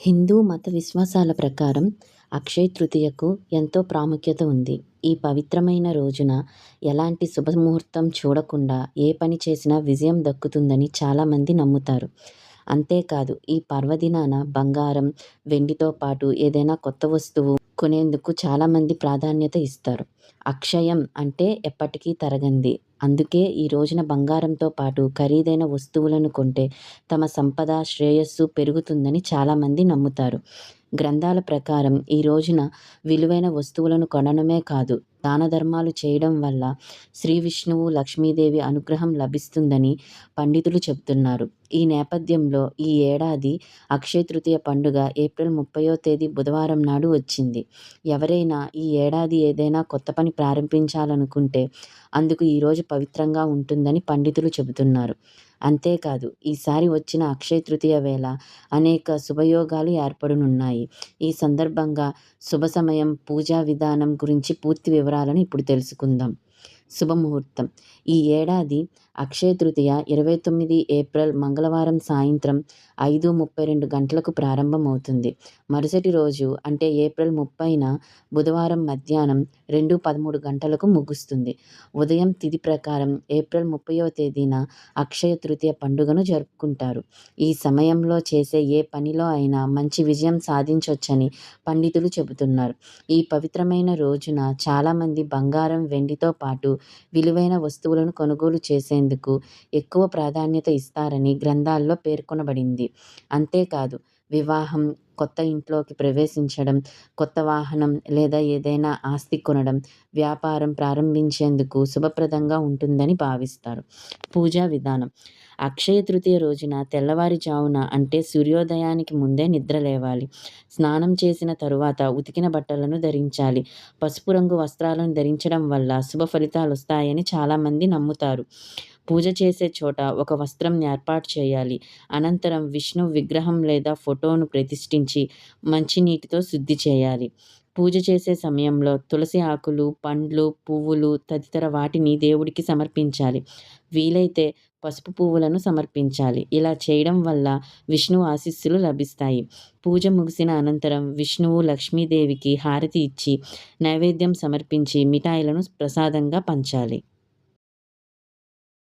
హిందూ మత విశ్వాసాల ప్రకారం అక్షయ తృతీయకు ఎంతో ప్రాముఖ్యత ఉంది. ఈ పవిత్రమైన రోజున ఎలాంటి శుభముహూర్తం చూడకుండా ఏ పని చేసినా విజయం దక్కుతుందని చాలామంది నమ్ముతారు. అంతేకాదు ఈ పర్వదినాన బంగారం వెండితో పాటు ఏదైనా కొత్త వస్తువు కొనేందుకు చాలామంది ప్రాధాన్యత ఇస్తారు. అక్షయం అంటే ఎప్పటికీ తరగంది. అందుకే ఈ రోజున బంగారంతో పాటు ఖరీదైన వస్తువులను కొంటే తమ సంపద శ్రేయస్సు పెరుగుతుందని చాలామంది నమ్ముతారు. గ్రంథాల ప్రకారం ఈ రోజున విలువైన వస్తువులను కొనడమే కాదు దాన ధర్మాలు చేయడం వల్ల శ్రీ విష్ణువు లక్ష్మీదేవి అనుగ్రహం లభిస్తుందని పండితులు చెబుతున్నారు. ఈ నేపథ్యంలో ఈ ఏడాది అక్షయ తృతీయ పండుగ ఏప్రిల్ ముప్పయో తేదీ బుధవారం నాడు వచ్చింది. ఎవరైనా ఈ ఏడాది ఏదైనా కొత్త పని ప్రారంభించాలనుకుంటే అందుకు ఈరోజు పవిత్రంగా ఉంటుందని పండితులు చెబుతున్నారు. అంతేకాదు ఈసారి వచ్చిన అక్షయ తృతీయ వేళ అనేక శుభయోగాలు ఏర్పడనున్నాయి. ఈ సందర్భంగా శుభ సమయం పూజా విధానం గురించి పూర్తి వివరాలను ఇప్పుడు తెలుసుకుందాం. శుభముహూర్తం. ఈ ఏడాది అక్షయ తృతీయ ఇరవై తొమ్మిది ఏప్రిల్ మంగళవారం సాయంత్రం ఐదు ముప్పై రెండు గంటలకు ప్రారంభమవుతుంది. మరుసటి రోజు అంటే ఏప్రిల్ ముప్పైన బుధవారం మధ్యాహ్నం రెండు పదమూడు గంటలకు ముగుస్తుంది. ఉదయం తిథి ప్రకారం ఏప్రిల్ ముప్పయో తేదీన అక్షయ తృతీయ పండుగను జరుపుకుంటారు. ఈ సమయంలో చేసే ఏ పనిలో అయినా మంచి విజయం సాధించవచ్చని పండితులు చెబుతున్నారు. ఈ పవిత్రమైన రోజున చాలామంది బంగారం వెండితో పాటు విలువైన వస్తువు వస్తువులను కొనుగోలు చేసేందుకు ఎక్కువ ప్రాధాన్యత ఇస్తారని గ్రంథాల్లో పేర్కొనబడింది. అంతేకాదు వివాహం కొత్త ఇంట్లోకి ప్రవేశించడం కొత్త వాహనం లేదా ఏదైనా ఆస్తి కొనడం వ్యాపారం ప్రారంభించేందుకు శుభప్రదంగా ఉంటుందని భావిస్తారు. పూజా విధానం. అక్షయ తృతీయ రోజున తెల్లవారుజామున అంటే సూర్యోదయానికి ముందే నిద్ర లేవాలి. స్నానం చేసిన తరువాత ఉతికిన బట్టలను ధరించాలి. పసుపు రంగు వస్త్రాలను ధరించడం వల్ల శుభ ఫలితాలు వస్తాయని చాలామంది నమ్ముతారు. పూజ చేసే చోట ఒక వస్త్రం ఏర్పాటు చేయాలి. అనంతరం విష్ణు విగ్రహం లేదా ఫోటోను ప్రతిష్ఠించి మంచినీటితో శుద్ధి చేయాలి. పూజ చేసే సమయంలో తులసి ఆకులు పండ్లు పువ్వులు తదితర వాటిని దేవుడికి సమర్పించాలి. వీలైతే పసుపు పువ్వులను సమర్పించాలి. ఇలా చేయడం వల్ల విష్ణు ఆశీస్సులు లభిస్తాయి. పూజ ముగిసిన అనంతరం విష్ణువు లక్ష్మీదేవికి హారతి ఇచ్చి నైవేద్యం సమర్పించి మిఠాయిలను ప్రసాదంగా పంచాలి.